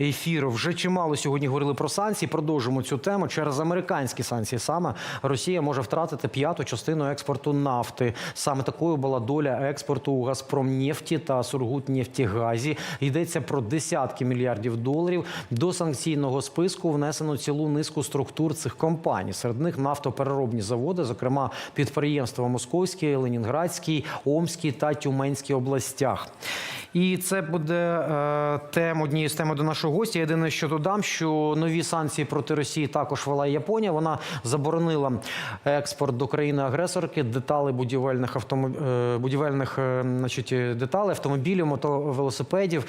ефір. Вже чимало сьогодні говорили про санкції. Продовжимо цю тему. Через американські санкції саме Росія може втратити п'яту частину експорту нафти. Саме такою була доля експорту у Газпромнефті та Сургутнефтігазі. Йдеться про десятки мільярдів доларів. До санкційного списку внесено цілу низку структур цих компаній. Серед них нафтопереробні заводи, зокрема підприємства Московській, Ленінградській, Омській та Тюменській областях. І це буде е, тем однією з тем до нашого гостя. Єдине, що додам, що нові санкції проти Росії також вела Японія. Вона заборонила експорт до країни-агресорки деталей будівельних автомоб... е, будівельних е, значить, деталей, автомобілів, мотовелосипедів,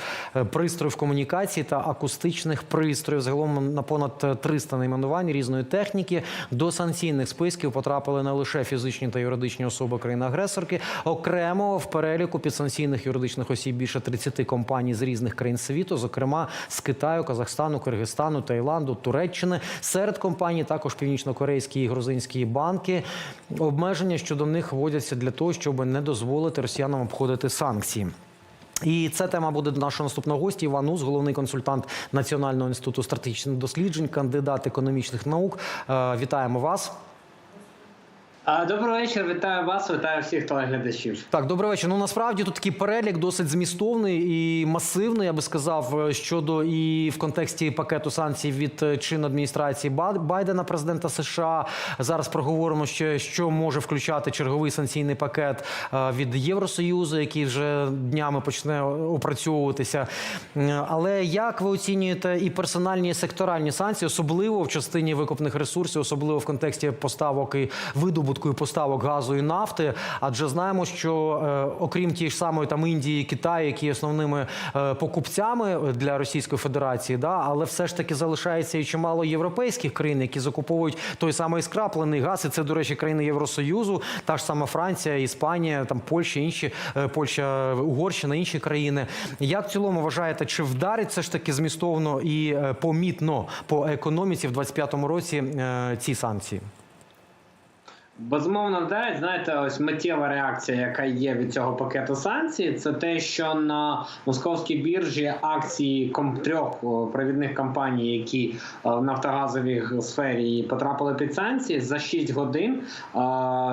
пристроїв комунікації та акустичних пристроїв. Загалом на понад 300 найменувань різної техніки. До санкційних списків потрапили не лише фізичні та юридичні особи країни-агресорки, окремо в переліку підсанкційних юридичних осіб більше 30 компаній з різних країн світу, зокрема з Китаю, Казахстану, Киргизстану, Таїланду, Туреччини. Серед компаній також північнокорейські і грузинські банки. Обмеження щодо них вводяться для того, щоб не дозволити росіянам обходити санкції. І це тема буде до нашого наступного гостя. Іван Ус, головний консультант Національного інституту стратегічних досліджень, кандидат економічних наук. Е, Вітаємо вас. А, Доброго вечора, вітаю вас, вітаю всіх телеглядачів. Так, добрий вечір. Ну насправді тут такий перелік досить змістовний і масивний, я би сказав, е, щодо і в контексті пакету санкцій від е, чинної адміністрації Байдена, президента США. Зараз проговоримо ще, що може включати черговий санкційний пакет е, від Євросоюзу, який вже днями почне опрацьовуватися. Але як ви оцінюєте і персональні, і секторальні санкції, особливо в частині викопних ресурсів, особливо в контексті поставок і видобутку поставок газу і нафти? Адже знаємо, що е, окрім тієї ж самої там Індії, і Китаю, які є основними е, покупцями для Російської Федерації, да, але все ж таки залишається і чимало європейських країн, які закуповують той самий скраплений газ. І це, до речі, країни Євросоюзу, та ж сама Франція, Іспанія, там Польща, інші е, Польща, Угорщина, інші країни. Як в цілому вважаєте, чи вдарить це ж таки змістовно і е, помітно по економіці в 25-му році е, ці санкції? Безумовно, вдарить. Знаєте, ось миттєва реакція, яка є від цього пакету санкцій, це те, що на московській біржі акції ком- трьох провідних компаній, які е, в нафтогазовій сфері потрапили під санкції, за 6 годин е,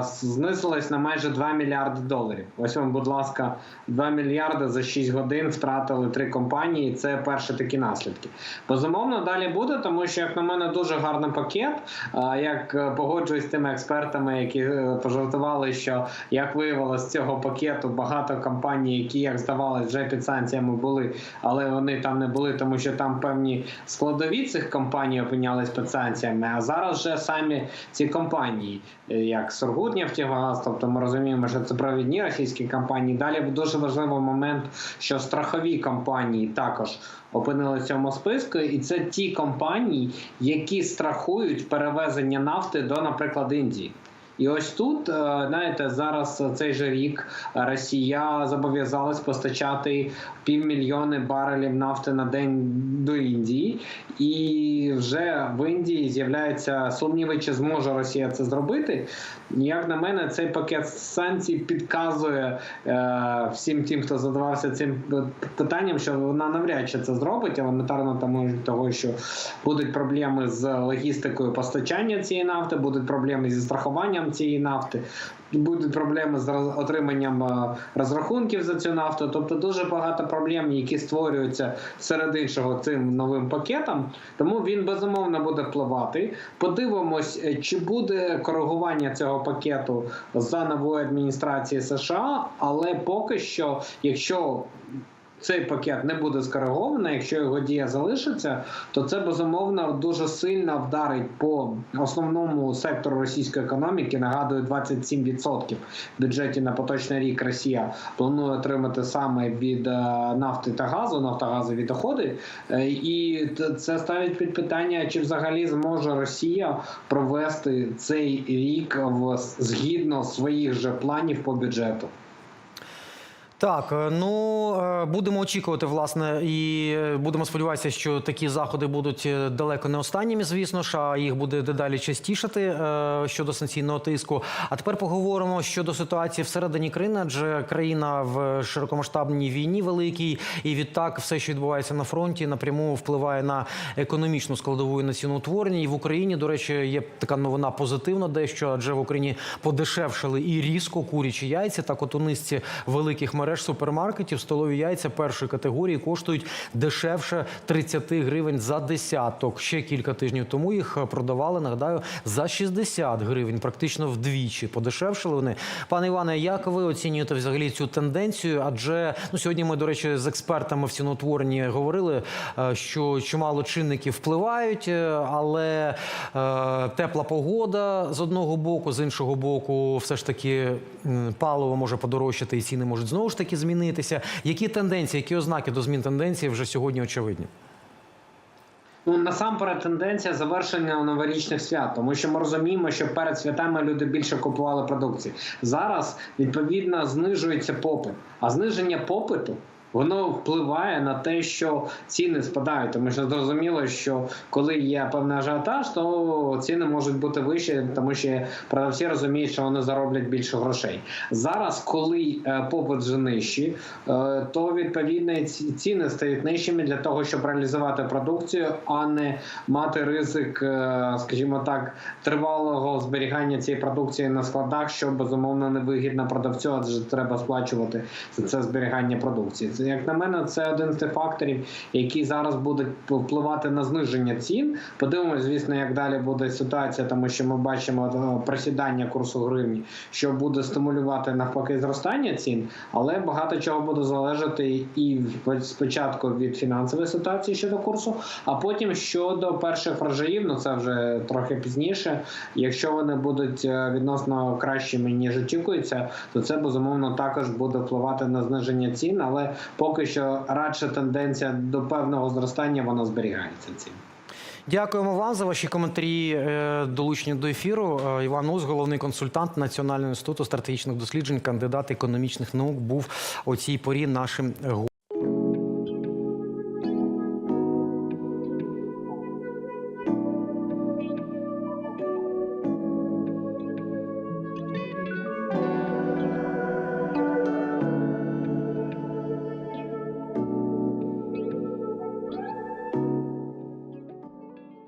знизились на майже 2 мільярди доларів. Ось вам, будь ласка, 2 мільярди за 6 годин втратили три компанії. Це перші такі наслідки. Безумовно, далі буде, тому що, як на мене, дуже гарний пакет. Е, Як погоджуюсь з тими експертами, які е, пожартували, що як виявилось з цього пакету багато компаній, які як здавалось, вже під санкціями були, але вони там не були, тому що там певні складові цих компаній опинялись під санкціями. А зараз вже самі ці компанії, е, як Сургутнефтегаз, тобто ми розуміємо, що це провідні російські компанії. Далі дуже важливий момент, що страхові компанії також опинилися в цьому списку, і це ті компанії, які страхують перевезення нафти до, наприклад, Індії. І ось тут, е, знаєте, зараз цей же рік Росія зобов'язалась постачати півмільйони барелів нафти на день до Індії, і вже в Індії з'являються сумніви, чи зможе Росія це зробити. Як на мене, цей пакет санкцій підказує е, всім тим, хто задавався цим питанням, що вона навряд чи це зробить, елементарно тому того, що будуть проблеми з логістикою постачання цієї нафти, будуть проблеми зі страхуванням цієї нафти, будуть проблеми з отриманням е, розрахунків за цю нафту. Тобто дуже багато проблем, які створюються серед іншого цим новим пакетом. Тому він безумовно буде впливати. Подивимось, е, чи буде коригування цього пакету за новою адміністрацією США, але поки що, якщо цей пакет не буде скоригований, якщо його дія залишиться, то це безумовно дуже сильно вдарить по основному сектору російської економіки. Нагадую, 27% в бюджеті на поточний рік Росія планує отримати саме від е, нафти та газу, нафтогазові доходи. Е, І це ставить під питання, чи взагалі зможе Росія провести цей рік в згідно своїх же планів по бюджету. Так, е, ну е, будемо очікувати, власне, і е, будемо сподіватися, що такі заходи будуть далеко не останніми, звісно ж, а їх буде дедалі частішати щодо санкційного тиску. А тепер поговоримо щодо ситуації всередині країни, адже країна в широкомасштабній війні великій, і відтак все, що відбувається на фронті, напряму впливає на економічну складову і на ціноутворення. І в Україні, до речі, є така новина позитивна, дещо адже в Україні подешевшали і різко курячі яйця. Так, от у низці великих мереж супермаркетів столові яйця першої категорії коштують дешевше 30 гривень за десяток. Ще кілька тижнів тому їх продавали, нагадаю, за 60 гривень, практично вдвічі. Подешевшили вони. Пане Іване, як ви оцінюєте взагалі цю тенденцію? Адже ну сьогодні ми, до речі, з експертами в ціноутворенні говорили, е, що чимало чинників впливають, е, але е, тепла погода з одного боку, з іншого боку, все ж таки паливо може подорожчати, і ціни можуть знову ж таки змінитися. Які тенденції, які ознаки до змін тенденції вже сьогодні очевидні? Ну насамперед тенденція завершення новорічних свят, тому що ми розуміємо, що перед святами люди більше купували продукції. Зараз відповідно знижується попит, а зниження попиту. Воно впливає на те, що ціни спадають, тому що зрозуміло, що коли є певний ажіотаж, то ціни можуть бути вищі, тому що продавці розуміють, що вони зароблять більше грошей. Зараз, коли е, попит вже нижчий, е, то відповідно ці- ціни стають нижчими для того, щоб реалізувати продукцію, а не мати ризик, е, скажімо так, тривалого зберігання цієї продукції на складах, що безумовно невигідно продавцю, адже треба сплачувати за це зберігання продукції. Як на мене, це один з тих факторів, які зараз будуть впливати на зниження цін. Подивимось, звісно, як далі буде ситуація, тому що ми бачимо е, просідання курсу гривні, що буде стимулювати навпаки зростання цін, але багато чого буде залежати і спочатку від фінансової ситуації щодо курсу, а потім щодо перших врожаїв, ну це вже трохи пізніше. Якщо вони будуть е, відносно кращими ніж очікується, то це безумовно також буде впливати на зниження цін, але поки що радше тенденція до певного зростання вона зберігається цим. Дякуємо вам за ваші коментарі долучення долучені до ефіру. Е, Іван Ус, головний консультант Національного інституту стратегічних досліджень, кандидат економічних наук, був у цій порі нашим.